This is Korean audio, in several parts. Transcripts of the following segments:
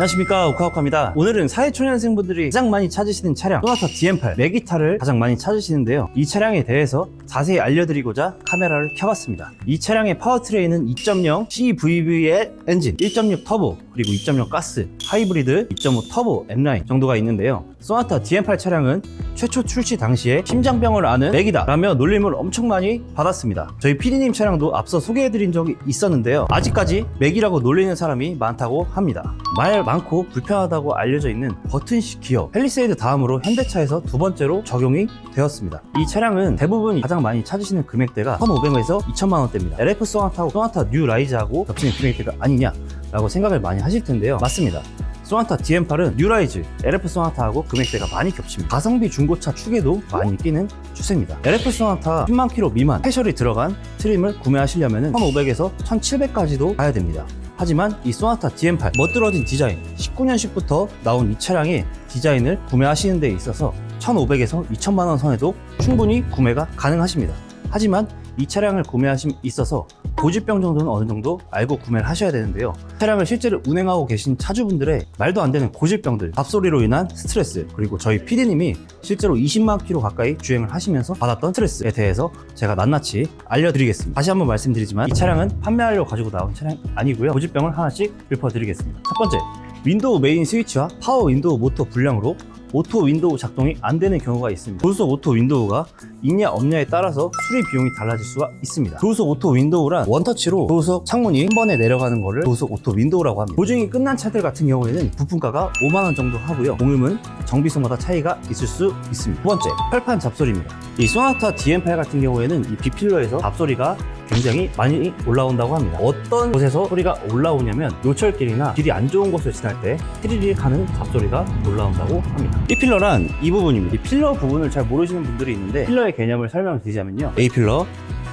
안녕하십니까. 우카우카입니다. 오늘은 사회초년생분들이 가장 많이 찾으시는 차량 소나타 DM8 메기타를 가장 많이 찾으시는데요. 이 차량에 대해서 자세히 알려드리고자 카메라를 켜봤습니다. 이 차량의 파워트레인은 2.0 CVV의 엔진 1.6 터보 그리고 2.0 가스 하이브리드 2.5 터보 N라인 정도가 있는데요. 소나타 DM8 차량은 최초 출시 당시에 심장병을 앓는 맥이다 라며 놀림을 엄청 많이 받았습니다. 저희 PD님 차량도 앞서 소개해드린 적이 있었는데요. 아직까지 맥이라고 놀리는 사람이 많다고 합니다. 말 많고 불편하다고 알려져 있는 버튼식 기어 펠리세이드 다음으로 현대차에서 두 번째로 적용이 되었습니다. 이 차량은 대부분 가장 많이 찾으시는 금액대가 1,500에서 2천만 원대입니다. LF 소나타하고 소나타 뉴 라이즈하고 겹치는 금액대가 아니냐 라고 생각을 많이 하실 텐데요 맞습니다 소나타 DM8은 뉴라이즈, LF 소나타하고 금액대가 많이 겹칩니다. 가성비 중고차 축에도 많이 끼는 추세입니다. LF 소나타 10만 킬로 미만 패셜이 들어간 트림을 구매하시려면 1,500에서 1,700까지도 가야 됩니다. 하지만 이 소나타 DM8 멋들어진 디자인 19년식부터 나온 이 차량의 디자인을 구매하시는 데 있어서 1,500에서 2천만 원 선에도 충분히 구매가 가능하십니다. 하지만 이 차량을 구매하심 있어서 고질병 정도는 어느 정도 알고 구매를 하셔야 되는데요. 차량을 실제로 운행하고 계신 차주분들의 말도 안 되는 고질병들, 밥소리로 인한 스트레스, 그리고 저희 PD님이 실제로 20만 킬로 가까이 주행을 하시면서 받았던 스트레스에 대해서 제가 낱낱이 알려드리겠습니다. 다시 한번 말씀드리지만 이 차량은 판매하려고 가지고 나온 차량이 아니고요. 고질병을 하나씩 읊어드리겠습니다. 첫 번째, 윈도우 메인 스위치와 파워 윈도우 모터 불량으로 오토 윈도우 작동이 안 되는 경우가 있습니다. 조수석 오토 윈도우가 있냐 없냐에 따라서 수리 비용이 달라질 수가 있습니다. 조수석 오토 윈도우란 원터치로 조수석 창문이 한 번에 내려가는 것을 조수석 오토 윈도우라고 합니다. 보증이 끝난 차들 같은 경우에는 부품가가 5만 원 정도 하고요. 공음은 정비소마다 차이가 있을 수 있습니다. 두 번째, 철판 잡소리입니다. 이 소나타 DM8 같은 경우에는 이 비필러에서 잡소리가 굉장히 많이 올라온다고 합니다. 어떤 곳에서 소리가 올라오냐면 요철길이나 길이 안 좋은 곳을 지 날때 티리릭 하는 잡소리가 올라온다고 합니다. 이 필러란 이 부분입니다. 이 필러 부분을 잘 모르시는 분들이 있는데 필러의 개념을 설명드리자면요. A 필러,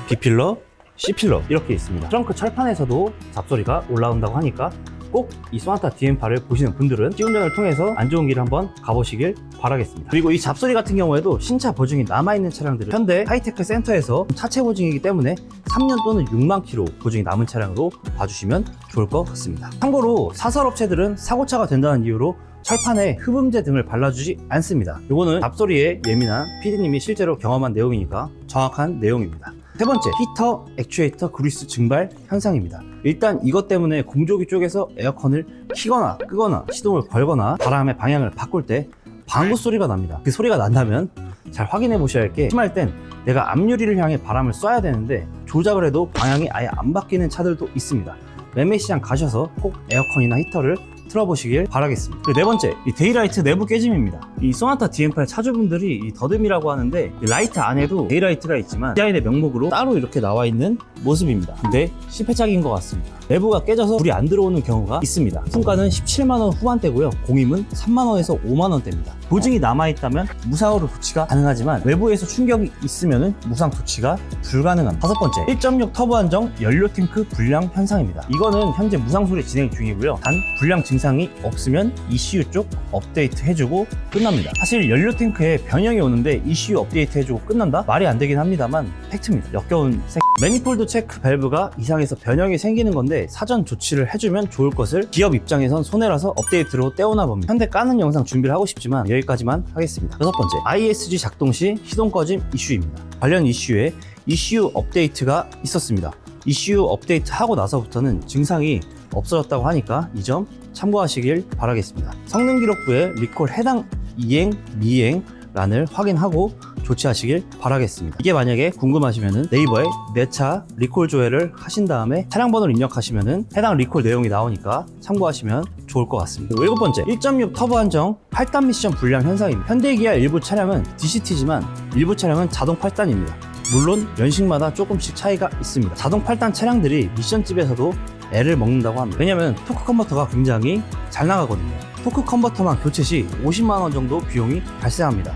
B 필러, C 필러 이렇게 있습니다. 트렁크 철판에서도 잡소리가 올라온다고 하니까 꼭이 소나타 DM8을 보시는 분들은 시운전을 통해서 안 좋은 길을 한번 가보시길 바라겠습니다. 그리고 이 잡소리 같은 경우에도 신차 보증이 남아있는 차량들은 현대 하이테크 센터에서 차체 보증이기 때문에 3년 또는 6만 킬로 보증이 남은 차량으로 봐주시면 좋을 것 같습니다. 참고로 사설업체들은 사고차가 된다는 이유로 철판에 흡음제 등을 발라주지 않습니다. 이거는 잡소리에 예민한 PD님이 실제로 경험한 내용이니까 정확한 내용입니다. 세 번째, 히터 액추에이터 그리스 증발 현상입니다. 일단 이것 때문에 공조기 쪽에서 에어컨을 키거나 끄거나 시동을 걸거나 바람의 방향을 바꿀 때 방구 소리가 납니다. 그 소리가 난다면 잘 확인해 보셔야 할 게 심할 땐 내가 앞유리를 향해 바람을 쏴야 되는데 조작을 해도 방향이 아예 안 바뀌는 차들도 있습니다. 매매 시장 가셔서 꼭 에어컨이나 히터를 틀어보시길 바라겠습니다. 네 번째, 이 데이라이트 내부 깨짐입니다. 이 소나타 DM8 차주분들이 이 더듬이라고 하는데 이 라이트 안에도 데이라이트가 있지만 디자인의 명목으로 따로 이렇게 나와 있는 모습입니다. 근데 실패작인 것 같습니다. 내부가 깨져서 불이 안 들어오는 경우가 있습니다. 품가는 17만원 후반대고요. 공임은 3만원에서 5만원대입니다. 보증이 남아있다면 무상으로 조치가 가능하지만 외부에서 충격이 있으면 무상 조치가 불가능합니다. 다섯 번째, 1.6 터보 안정 연료 탱크 불량 현상입니다. 이거는 현재 무상 수리 진행 중이고요. 단 불량 증상이 없으면 ECU 쪽 업데이트 해주고 끝납니다. 사실 연료 탱크에 변형이 오는데 ECU 업데이트 해주고 끝난다? 말이 안 되긴 합니다만 팩트입니다. 역겨운 새 매니폴드 체크 밸브가 이상해서 변형이 생기는 건데 사전 조치를 해주면 좋을 것을 기업 입장에선 손해라서 업데이트로 떼어나 봅니다. 현대 까는 영상 준비를 하고 싶지만 여기까지만 하겠습니다. 여섯 번째, ISG 작동 시 시동 꺼짐 이슈입니다. 관련 이슈에 이슈 업데이트가 있었습니다. 이슈 업데이트 하고 나서부터는 증상이 없어졌다고 하니까 이 점 참고하시길 바라겠습니다. 성능 기록부에 리콜 해당 이행, 미행 란을 확인하고 조치하시길 바라겠습니다. 이게 만약에 궁금하시면 네이버에 내 차 리콜 조회를 하신 다음에 차량 번호를 입력하시면 해당 리콜 내용이 나오니까 참고하시면 좋을 것 같습니다. 일곱 번째, 1.6 터보 안정 8단 미션 불량 현상입니다. 현대기아 일부 차량은 DCT지만 일부 차량은 자동 8단입니다. 물론 연식마다 조금씩 차이가 있습니다. 자동 8단 차량들이 미션집에서도 애를 먹는다고 합니다. 왜냐면 토크 컨버터가 굉장히 잘 나가거든요. 토크 컨버터만 교체 시 50만원 정도 비용이 발생합니다.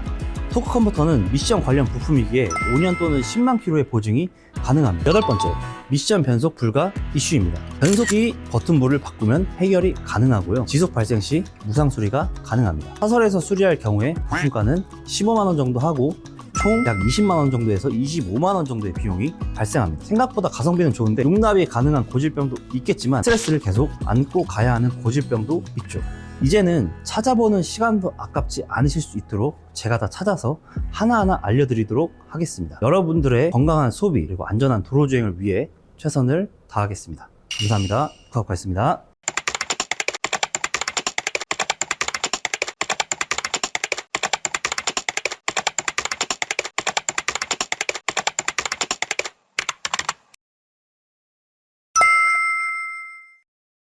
토크 컨버터는 미션 관련 부품이기에 5년 또는 10만 킬로의 보증이 가능합니다. 여덟 번째, 미션 변속 불가 이슈입니다. 변속기 버튼볼을 바꾸면 해결이 가능하고요. 지속 발생 시 무상 수리가 가능합니다. 사설에서 수리할 경우에 부품가는 15만 원 정도 하고 총약 20만 원 정도에서 25만 원 정도의 비용이 발생합니다. 생각보다 가성비는 좋은데 용납이 가능한 고질병도 있겠지만 스트레스를 계속 안고 가야 하는 고질병도 있죠. 이제는 찾아보는 시간도 아깝지 않으실 수 있도록 제가 다 찾아서 하나하나 알려드리도록 하겠습니다. 여러분들의 건강한 소비 그리고 안전한 도로주행을 위해 최선을 다하겠습니다. 감사합니다. 구독하겠습니다.